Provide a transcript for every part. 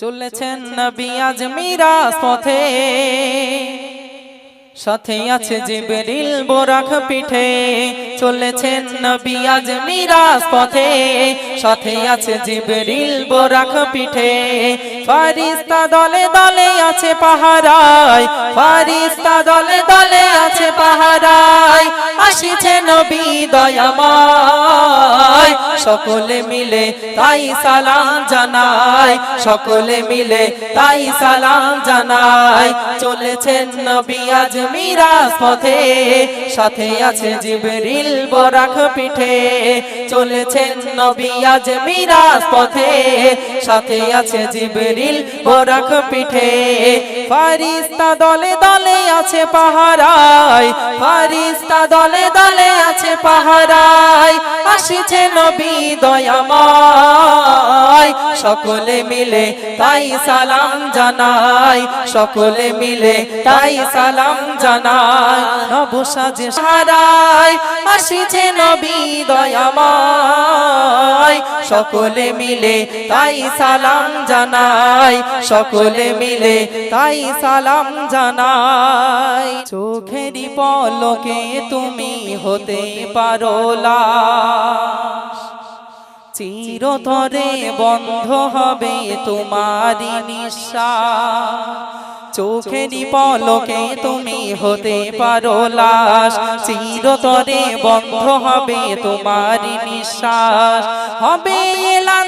চলেছেন নবী আজ মিরাজ পথে। সাথে আছে জিবরিল বোরাখ পিঠে। চলেছেন নবী আজ মিরাজ পথে। সাথে আছে জিবরিল বোরাখ পিঠে। ফারিস্তা দলে দলে আছে পাহারায়। ফারিস্তা দলে দলে আছে পাহারায়। আসিছে নবী দয়াময়। সকলে মিলে তাই সালাম জানাই। সকলে মিলে তাই সালাম জানাই। চলেছেন নবী আজ মিরাজ পথে। সাথে আছে জিবরিল বরাক পিঠে চলেছেন নবী আজ মিরাজ পথে। সাথে আছে জিবরিল বরাক পিঠে। ফারিস্তা দলে দলে আছে পাহারায়, ফারিস্তা দলে দলে আছে পাহারায়। আসিছে নবী দয়াময়, সকলে মিলে তাই সালাম জানাই সকলে মিলে তাই সালাম জানাই নবসাজে সারাই আসিছে নবী দয়াময়, সকলে মিলে তাই সালাম জানাই। সকলে মিলে তাই সালাম জানাই। চোখেরই পলকে তুমি হতে পারো লাশ। চিরতরে বন্ধ হবে তোমারি নিঃশ্বাস। চোখেরই পলকে তুমি হতে পারো লাশ। চিরতরে বন্ধ হবে তোমারি নিঃশ্বাস। হবে এলান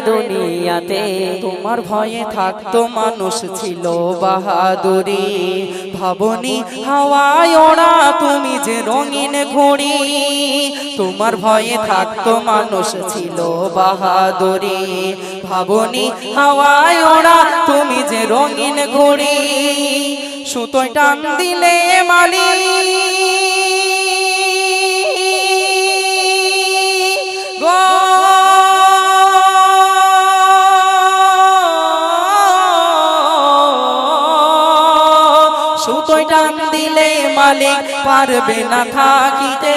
দুনিয়াতে তোমার ভয়ে থাকতো মানুষ ছিল বাহাদুরি। ভাবনি হাওয়ায় ওড়া, তুমি যে রঙিন ঘড়ি। তোমার ভয়ে থাকতো মানুষ ছিল বাহাদুরি। ভাবনি হাওয়ায় ওড়া, তুমি যে রঙিন ঘড়ি। সুতোয় টান দিলে মালি। সুতোয় মালিক পারবে না থাকিতে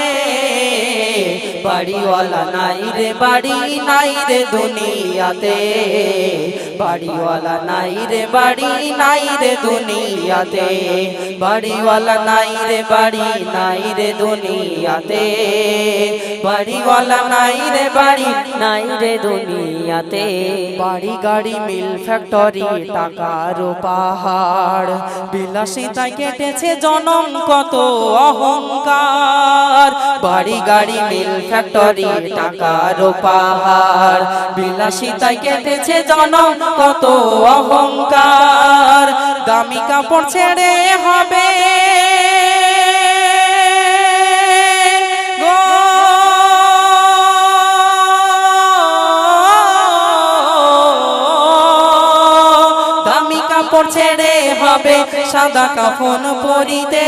বাড়িওয়ালা নাই রে, বাড়ি নাই রে দুনিয়াতে। বাড়িওয়ালা নাই রে, বাড়ি নাই রে দুনিয়াতে। বাড়িওয়ালা নাই রে, বাড়ি নাই রে দুনিয়াতে। বাড়িওয়ালা নাই রে, বাড়ি নাই রে দুনিয়াতে। বাড়ি গাড়ি মিল ফ্যাক্টরি, টাকার পাহাড়। বিলাসিতায় কেটেছে জনম, কত অহংকার। বাড়ি গাড়ি মিল ফ্যাক্টরি টাকার পাহাড় বিলাসিতায় কেটেছে জনম, কত অহংকার। দামি কাপড় ছেড়ে হবে। কাপড় ছেড়ে হবে, সাদা কাফন পরিতে।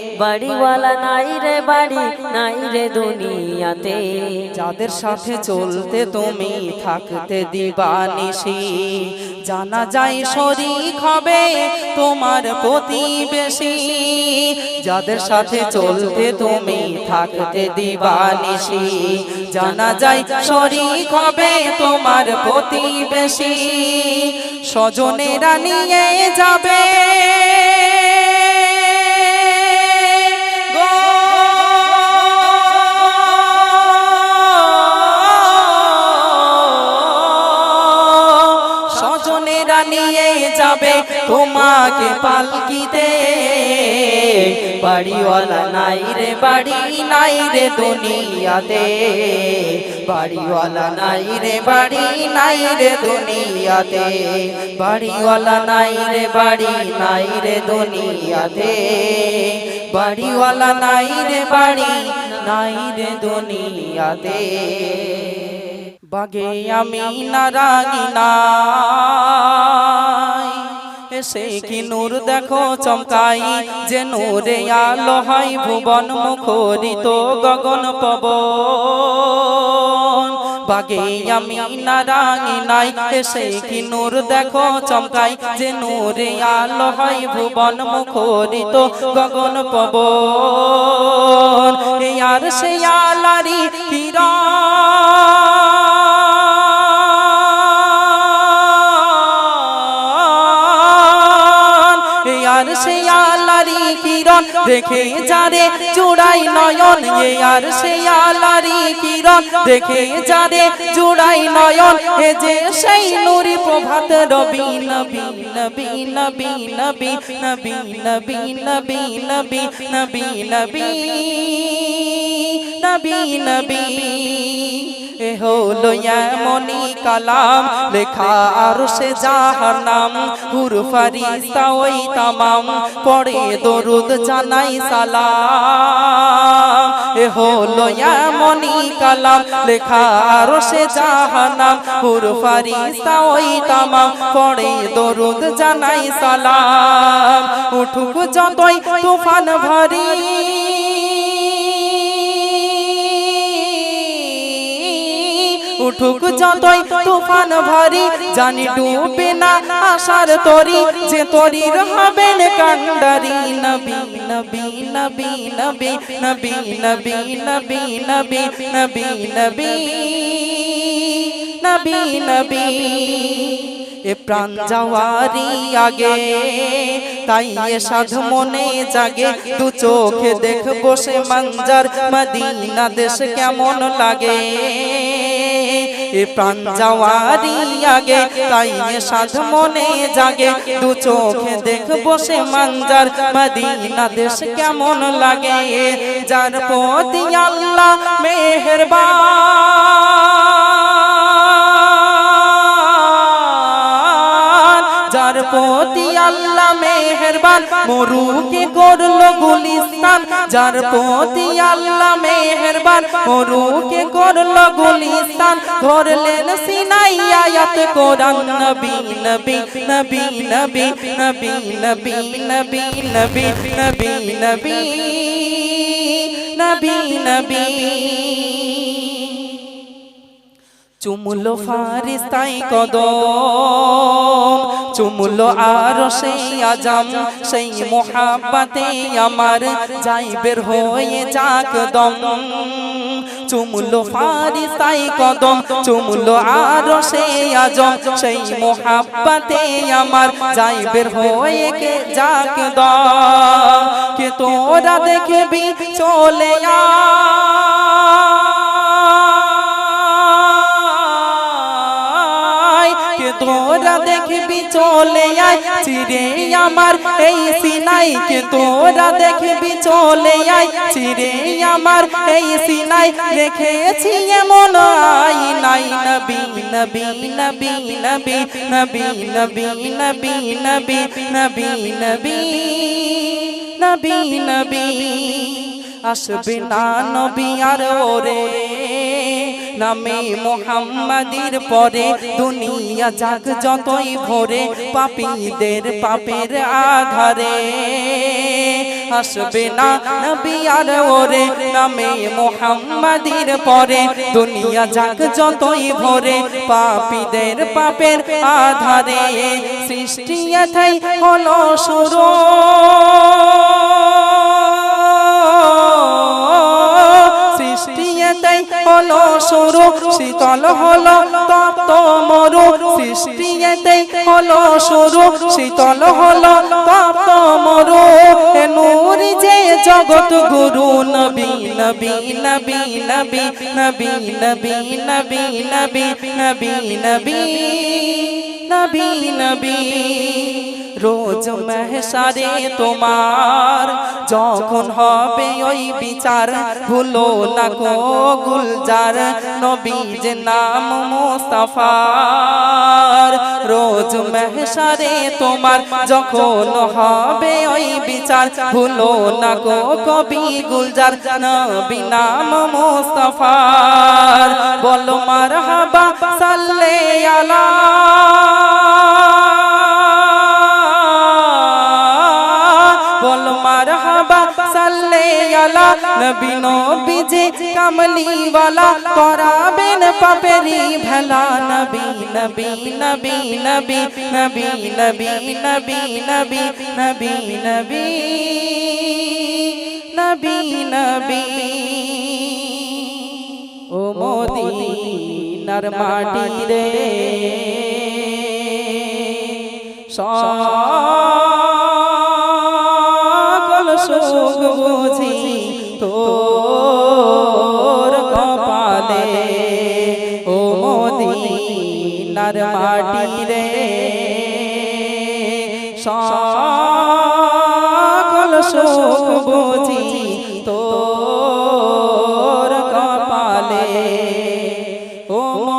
বাড়িওয়ালা নাই রে বাড়ি নাই রে দুনিয়াতে। যাদের সাথে চলতে তুমি থাকতে দিবা দিবানিসি জানা যায় শরিক হবে তোমার প্রতিবেশী যাদের সাথে চলতে তুমি থাকতে দিবা দিবানিসি জানা যায় শরিক হবে তোমার প্রতিবেশী স্বজনেরা নিয়ে যাবে যাবে তোমাকে পালকিতে। বাড়িওয়ালা নাই রে, বাড়ি নাই রে দুনিয়াতে। বাড়িওয়ালা নাই রে, বাড়ি নাই রে দুনিয়াতে। বাড়িওয়ালা নাই রে, বাড়ি নাই রে দুনিয়াতে। বাড়িওয়ালা নাই রে, বাড়ি নাই রে দুনিয়াতে। বাগে আমি নারাগিনাই এসে কি নূর দেখো চমকাই যে নূরে আলো হয় ভুবন মুখরিত গগন পবন। বাগে আমি নারাগিনাই এসে কি নূর দেখো চমকাই যে নূরে আলো হয় ভুবন মুখরিত গগন পবন। এ আর সে আলারি কিরণ সে আলারি কিরণ দেখে যারে চূড়াই নয়ন এ আর সে আলারি কিরণ দেখে যারে চূড়াই নয়ন এ যে সেই নুরি প্রভাত রবি নবী নবী নবী নবী নবী নবী নবী নবী নবী নবী নবী নবী হলো এমনি কালাম, লেখা আর সে যাহার নাম হুর ফারিস্তা ওই তামাম, পড়ে দরুদ জানাই সালাম। এ হলো এমনি কালাম, লেখা আর সে যাহার নাম হুর ফারিস্তা ওই তামাম, পড়ে দরুদ জানাই সালাম। উঠুক যতই তুফান ভারী উঠুক যতই তুফান ভারী জানি ডুবে না আশার তরি যে তরির হবেন কান্ডারি নবী নবী নবী নবী নবী নবী নবী নবী নবী নবী নবী নবী এ প্রাণ যাওয়ারি আগে তাই এ সাধ মনে জাগে দু চোখে দেখ বসে মঞ্জার মদিনা দেশ কেমন লাগে এ প্রাণ যাওয়ারি আগে তাই সাধ মনে জাগে। দু চোখে দেখ বসে মাঞ্জার, মদিনা দেশ কেমন লাগে? যার প্রতি আল্লাহ মেহেরবান। মরুকে করল গুলিস্তান যার প্রতি আল্লাহ মেহেরবান মরুকে করল গুলিস্তান ধরলেন সিনাই আয়াত কোরআন নবী নবী নবী নবী নবী নবী নবী নবী নবী নবী নবী নবী চুমুলো ফারিস্তাই কদম চুমুলো আর সেই আজম সেই মোহাব্বাতে আমার যাই বের হয়ে যাক দম। চুমুলো ফারিস্তাই কদম চুমুলো আর সেই আজম সেই মোহাব্বাতে আমার যাই বের হয়ে কে যাক দম। কে তোরা দেখবি চলে আ তোরা দেখবি চলে আয় চিরে আমার এই সিনাই কে তোরা দেখবি চলে আয় চিরে আমার এই সিনাই রেখেছি এমন আই নাই নবী নবী নবী নবী নবী নবী নবী নবী নবী নবী নবী নবী আসবে না নবী আর ওরে নামে মোহাম্মদের পরে দুনিয়া যাক যতই ভরে, পাপীদের পাপের আধারে আসবে না নবী আর ওরে, নামে মোহাম্মদের পরে দুনিয়া যাক যতই ভরে, পাপীদের পাপের আধারে সৃষ্টি এথাই হলো শুরু। হলো শুরু শীতল হলো তপ্ত মরু সৃষ্টিতেই হলো শুরু শীতল হলো তপ্ত মরু নূরি যে জগৎ গুরু নবী নবী নবী নবী নবী নবী নবী নবী নবী নবী নবী নবী রোজ মেহসারে তোমার যখন হবে ওই বিচার, ভুলো না গো গুলজার নবীজ নাম মুস্তাফার। রোজ মেহসারে তোমার যখন হবে ওই বিচার, ভুলো না গো কবি গুলজার নবী নাম মুস্তাফার। বলো মারহাবা সাল্লে আলা। আলা নবী নবী যে কামলি ওয়ালা করাবেন পাপেরি ভেলা নবী নবী নবী নবী নবী নবী নবী নবী নবী নবী নবী নবী ও মদিনার মাটি রে সকল মদিনার মাটি রে সকল সুখ বুঝি তোর কপালে। ও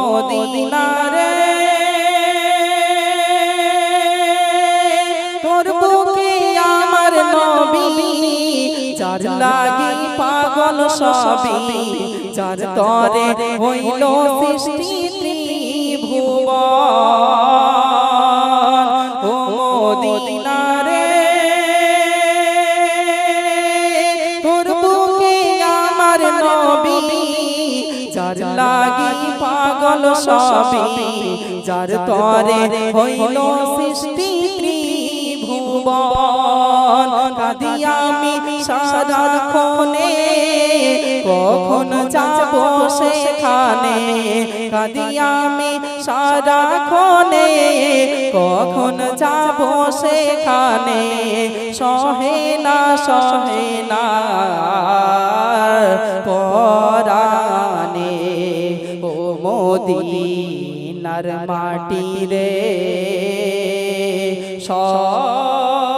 মদিনারে তোর বুকে আমার নবী যার লাগি পাগল সবই যার তরে হইল সৃষ্টি। সবই যার তরে হইল সৃষ্টি ত্রিভুবন। কাদি আমি সারাক্ষণে কখন যাব সেখানে? কাদি আমি সারাক্ষণে কখন যাব সেখানে? সহে না সহে না। মোদিনার মাটি রে সকল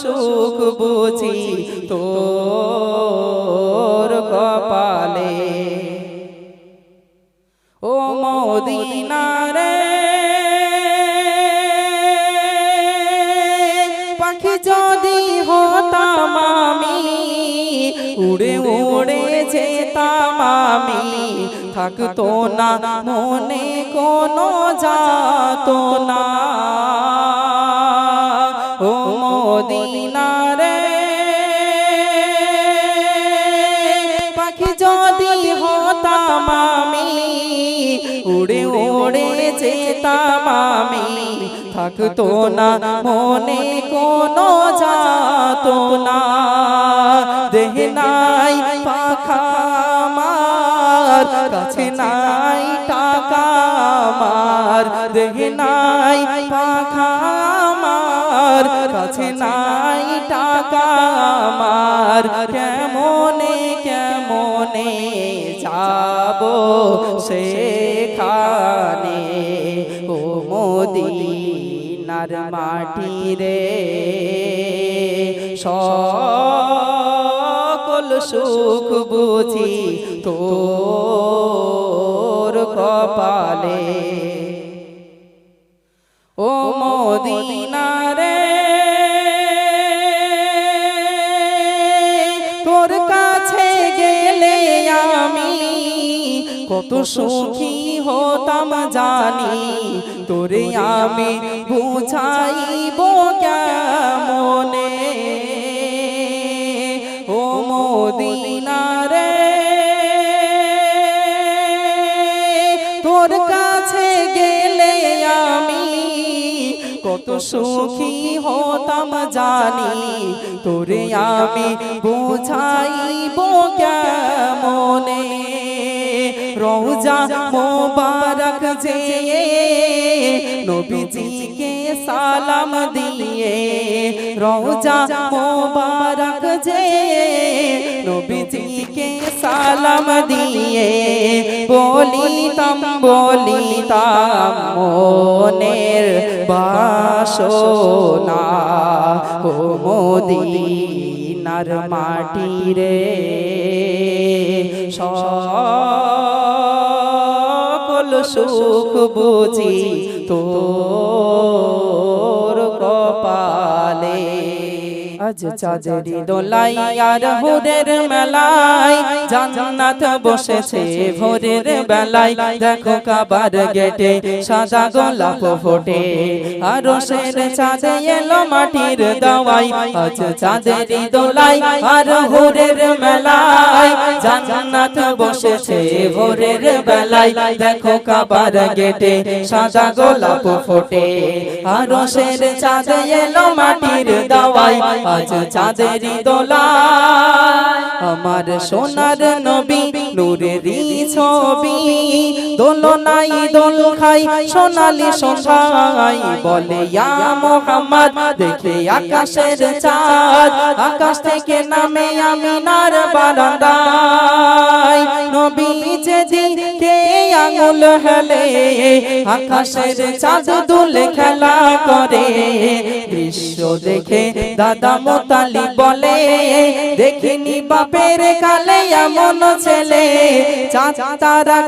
সুখ বুঝি তোর কপালে ও মদিনারে পাখি যদি হতাম উড়ে উড়ে যেতাম থাকতো না, মনে কোনো যাতো না। ও মদিনারে, পাখি যদি হতাম আমি, উড়ে উড়ে যেতাম আমি। থাকতো না, মনে কোনো যাতো না। দেহ নাই পাখা কাছে নাই টাকা আমার, দেহ নাই পাখা আমার, কাছে নাই টাকা আমার। কেমনে কেমনে যাব সেখানে? ও মোদিনার মাটি রে সকল সুখ বুঝি তোর কপালে। ও মদিনারে, তোর কাছে গেলে আমি কত সুখী হতাম জানি। তোরে আমি বুঝাইব কত সুখী হতাম জানি তোরে আমি বোঝাইব কেমনে? রোজা মোবারক যে নবীজিকে সালাম দিয়ে রোজা মোবারক যে নবীজিকে সালাম দিয়ে বলিতাম বলিতাম মনের বাসনা ও মোদিনার মাটি রে সকল সুখ বুঝি তোর আজ চাঁদেরি দোলাই আর ভোরের মেলায় জান্নাত বসেছে ভোরের বেলায়। দেখো কাবার গেটে সাদা গোলাপ ফোটে। আর সের চাঁদে এলো মাটির দাওয়াই আজ চাঁদেরি দোলাই আর ভোরের মেলায়। জান্নাত বসেছে ভোরের বেলায়। দেখো কাবার গেটে সাদা গোলাপ ফোটে। আর সের চাঁদে এলো মাটির দাওয়াই আজ চাঁদেরি দোলা আমার সোনার নবী নূরেরই ছবি দোলনাই দোল খাই সোনালি সন্ধ্যায় বলে ইয়া মোহাম্মদ দেখে আকাশের চাঁদ আকাশ থেকে নামে আমিনার বারান্দায়। নবী যেদিকে আঙুল হেলে আকাশের চাঁদ দুলে খেলা করে। দৃশ্য দেখে দাদা মোতালি বলে দেখিনি বাপের কালে এমন ছেলে চাঁদ তারা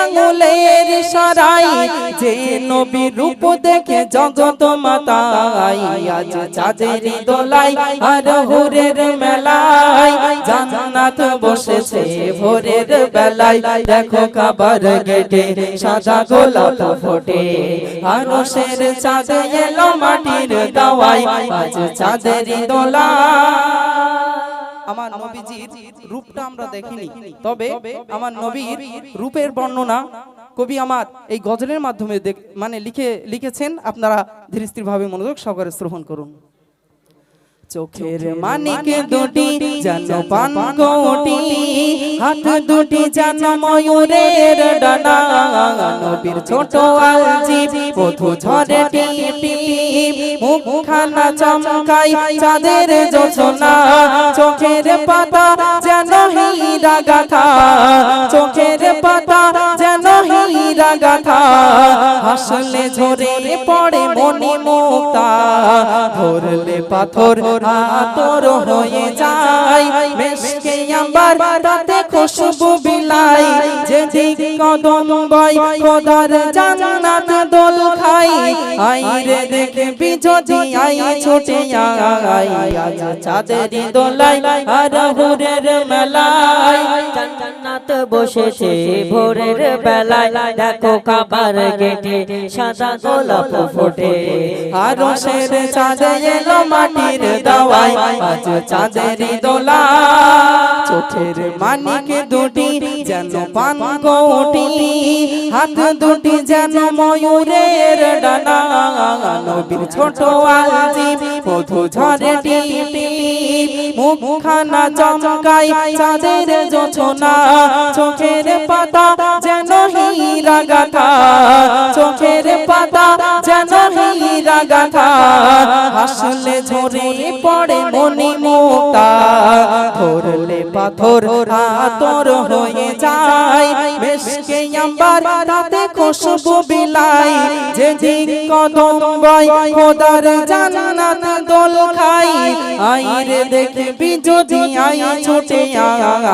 আঙুলের সরাই, যে নবী রূপ দেখে জগত মাতাই। আজ চাঁদের দোলাই আর হুরের মেলায়, জান্নাত বসেছে ভোরের বেলায়। দেখো কাবার গেটে সাদা গোলাপ ফোটে আর শের চাঁদ এলো মাটির দাওয়াই। আজ চাঁদের দোলা। আমার নবীজির রূপটা আমরা দেখিনি। তবে আমার নবীর রূপের বর্ণনা কবি আমার এই গজলের মাধ্যমে মানে লিখে লিখেছেন। আপনারা ধীরস্থির ভাবে মনোযোগ সহকারে শ্রবণ করুন। চোখের মানিক দুটি যেন পান কোটি। হাত দুটি যেন ময়ূরের ডানা। নবীর ছোট আলজি পথু ঝরে টিপি মুখখানা চমকাই চাঁদের জোছনা চোখের পাতা যেন হীরা গাথা চোখের পাতা গাথা হাসলে ঝরে পড়ে মনি মুক্তা ধরলে পাথর আতর হয়ে যায়। মেশকে আমার খুশবু বিলাই যে দিক কদম বয়, খোদার জান্নাত দোল খাই আই রে দেখে বিজজি আই ছোটে আই আজ চাঁদেরি দোলাই আর হুরের মেলায়। জান্নাত বসেছে ভোরের বেলায়, দেখো কাবার গেটে সাদা গোলাপ ফোটে। আরও শের চাঁদে এলো মাটির দাওয়াই আজ চাঁদেরি দোলা চোখের মানিকে দুটি যেন পান কোটি হাত দুটি যেন ময়ূরের ডানা নবীর ছোট আলজি। মধু ঝরে মুখখানা চমকাই চাঁদের জোছনা। চোখের পাতা যেন গাথা চোখের পাতা যেন গাথা হাসলে ঝরে পড়ে মনি মুক্তা ধরলে পাথর হয়ে যায়। বেশকে তাতে খুশবু বিলাই যে কদম বয় খোদার জান্নাত দোল খাই আই রে দেখবি যদি আই ছোটে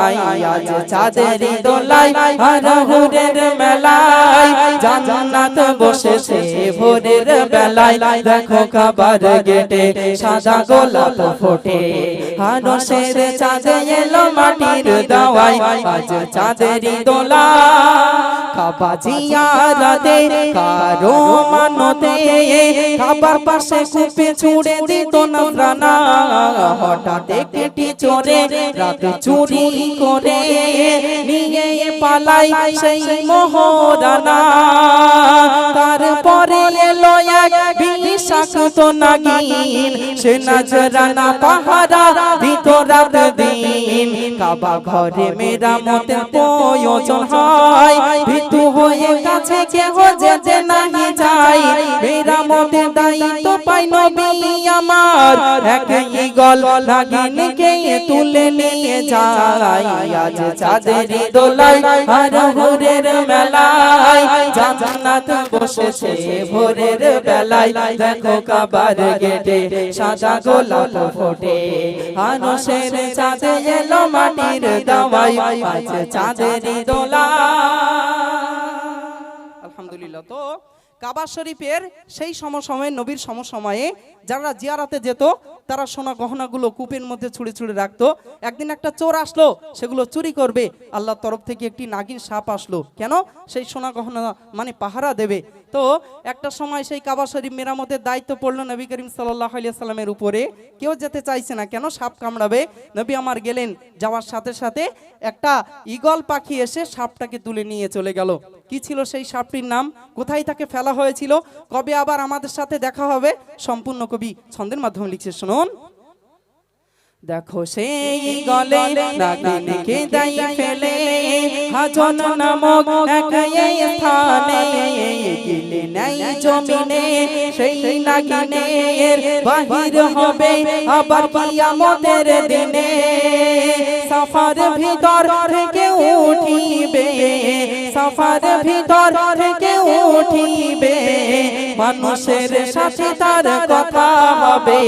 আই আজ চাঁদের দোলাই আর হুরের মেলায় জান্নাত বসেছে ভোরের বেলায়। দেখো কাবার গেটে সাদা গোলাপ ফোটে। হানসের চাঁদে এলো মাটির দাওয়াই আজ চাঁদেরি দোলা কাবা জিয়ারাতে কারও মানতে। কাবার পাশে কুপে ছুড়ে দিত না হঠাৎ কেটে চোরে রাত চুরি করে নিয়ে পালাই সেই মোহরানা তারপরে এলো বিষাক্ত নাগিন, সে নজরানা পাহারা, দিত রাত দিন। কাবা ঘরে মেরামতের প্রয়োজন হয়। ভিতু হয়ে কাছে কেহ যেতে নাহি যায় মেরামতের দায়িত্ব পাই নবী আমার। একই গল নাগিনকে তুলে নিয়ে যায়। আজ চাঁদের দোলায় আর ভোরের মেলায় জান্নাত বসেছে, ভোরের বেলায় দেখো কাবার গেটে, সাদা গোলাপ ফোটে। আনসের চাঁদে এলো মাটির দাওয়াই পাঁচ চাঁদের দোলা। আলহামদুলিল্লাহ, তো কাবা শরীফের সেই সমসময়ে, নবীর সমসময়ে যারা জিয়ারাতে যেত, তারা সোনা গহনাগুলো কূপের মধ্যে ছুঁড়ে ছুঁড়ে রাখতো। একদিন একটা চোর আসলো, সেগুলো চুরি করবে। আল্লাহর তরফ থেকে একটি নাগিন সাপ আসলো। কেন? সেই সোনা গহনা মানে পাহারা দেবে। তো একটা সময় সেই কাবা শরীফ মেরামতের দায়িত্ব পড়ল নবী করিম সাল্লাহ সাল্লামের উপরে। কেউ যেতে চাইছে না। কেন? সাপ কামড়াবে। নবী আমার গেলেন। যাওয়ার সাথে সাথে একটা ঈগল পাখি এসে সাপটাকে তুলে নিয়ে চলে গেল। কি ছিল সেই সাপটির নাম? কোথায় তাকে ফেলা হয়েছিল? কবে আবার আমাদের সাথে দেখা হবে? সম্পূর্ণ কবি ছন্দের মাধ্যমে লিখছে, শুনুন। দেখো সেই গলে নাগিনকে দাই ফেলে হাজন নামক এক এই স্থানে গিলে নাই জমিনে সেই নাগিনের বাহির হবে আবার কিয়ামতের দিনে সাফার ভিতর থেকে উঠিবে সাফার ভিতর থেকে উঠিবে মানুষের সাথে তার কথা হবে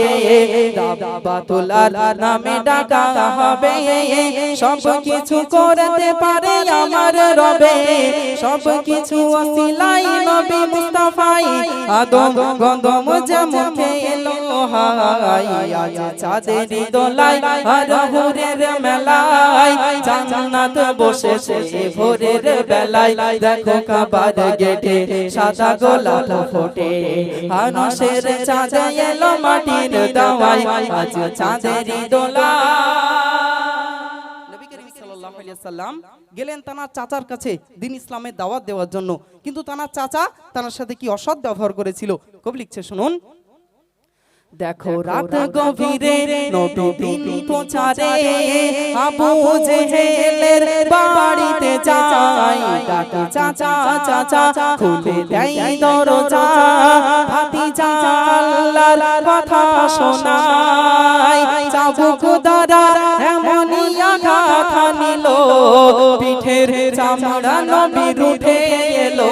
দাবাতুলার নামে ডাকা হবে। সব কিছু করতে পারে আমার রবে। সব কিছু অসিলাই নবী মুস্তাফাই। আদম গন্ধম যেমন খেলো হাই। আজ চাঁদের দোলাই আর হুরের মেলায়। জান্নাত বসেছে ভোরের বেলায়। দেখো কাবার গেটে সাদা গোলাপ ফোটে। আনসের চাঁদ এলো মাটির দাওয়াই আজ চাঁদের দোলাই সাল্লাল্লাহু গেলেন তানার চাচার কাছে দিন ইসলামের দাওয়াত দেওয়ার জন্য। কিন্তু তানার চাচা তানার সাথে কি অসৎ ব্যবহার করেছিল? কবি লিখছে শুনুন। দেখো রাত গভীরে নবী দিন প্রচারে আবু জেহেলের বাড়িতে যাই ডাকে চাচা চাচা খুলে দেয় দরজা। ভাতিজা আল্লাহর কথা শোনায়। চাবুক দ্বারা এমনই আঘাত। ঢের চামড়া নবীর উঠে এলো।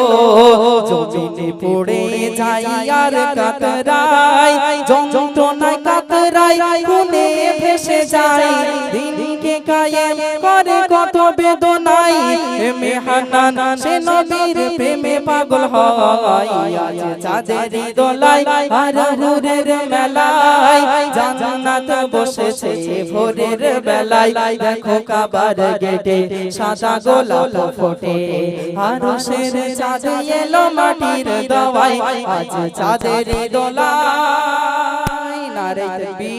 জমিনে পড়ে যাই আর কাতরাই, যন্ত্রণায় কাতরাই কোনে ভেসে যায় দিনকে কায়েম করে কত বেদনাই। মেহানান সে নবীর প্রেমে পাগল হয়। আজ চাঁদের দোলাই আর হুরের মেলায় জান্নাত বসেছে ভোরের বেলায়। দেখো কাবার গেটে সাদা গোলাপ ফোটে। মানুষের চাঁদে এলো মাটির দবাই আজ চাঁদের দোলা নারে তকবীর